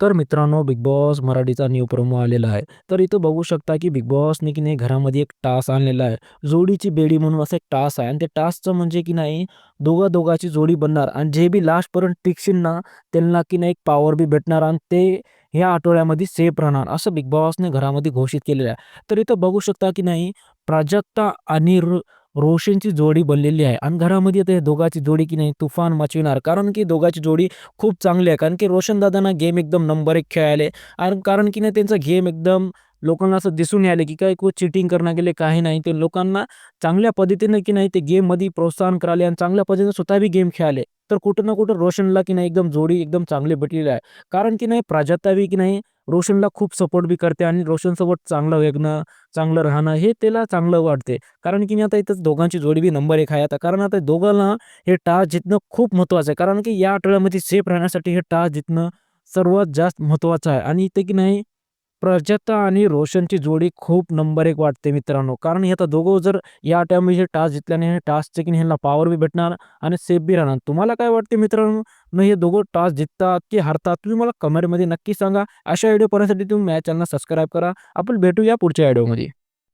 तर मित्रांनो, Bigg Boss मराठीचा न्यू प्रोमो आलेला आहे. तर इथं बघू शकता, की बिग बॉसने की नाही घरामध्ये एक टास्क आणलेला आहे. जोडीची बेडी म्हणून असं एक टास्क आहे आणि ते टास्कचं म्हणजे की नाही दोघा-दोघाची जोडी बनणार आणि जे बी लास्टपर्यंत टिकशील ना, त्यांना की नाही एक पॉवर बी भेटणार आणि ते ह्या आठवड्यामध्ये सेफ राहणार, असं बिग बॉसने घरामध्ये घोषित केलेलं आहे. तर इथं बघू शकता, की नाही प्राजक्ता आणि रोशनची जोडी बनलेली आहे आणि घरामध्ये आता या दोघांची जोडी की नाही तुफान मचविणार. कारण की दोघांची जोडी खूप चांगली आहे. कारण की रोशन दादांना गेम एकदम नंबर एक खेळायले आणि कारण की नाही त्यांचा गेम एकदम लोकांना असं दिसून यायले, की काय को चिटिंग करणं गेले, काही नाही. ते लोकांना चांगल्या पद्धतीने की नाही ते गेममध्ये प्रोत्साहन कराले आणि चांगल्या पद्धतीने स्वतः बी गेम खेळाले तर कुठं ना कुठं रोशनला की नाही एकदम जोडी एकदम चांगली भेटलेली आहे. कारण की नाही प्राजक्ता बी की नाही रोशनला खूप सपोर्ट बी करते आणि रोशनसोबत चांगलं वेगणं चांगलं राहणं हे त्याला चांगलं वाटते. कारण की आता इथं दोघांची जोडी बी नंबर एक आहे आता. कारण आता दोघांना हे टास्क जितणं खूप महत्त्वाचं आहे. कारण की या आठवड्यामध्ये सेफ राहण्यासाठी हे टास्क जितणं सर्वात जास्त महत्त्वाचं आहे आणि इथे की नाही प्रजता आणि रोशनची जोडी खूप नंबर एक वाटते मित्रांनो. कारण हे आता दोघं जर या आठवड्यामध्ये टास्क जितल्याने हे टास्कचे की ह्यांना पॉवर बी भेटणार आणि सेफ बी राहणार. तुम्हाला काय वाटते मित्रांनो? न हे दोघं टास्क जिंकतात की हारतात? तुम्ही मला कमेंटमध्ये नक्की सांगा. अशा व्हिडिओ पाहण्यासाठी तुम्ही माझ्या चॅनलला सबस्क्राईब करा. आपण भेटूया पुढच्या व्हिडिओमध्ये.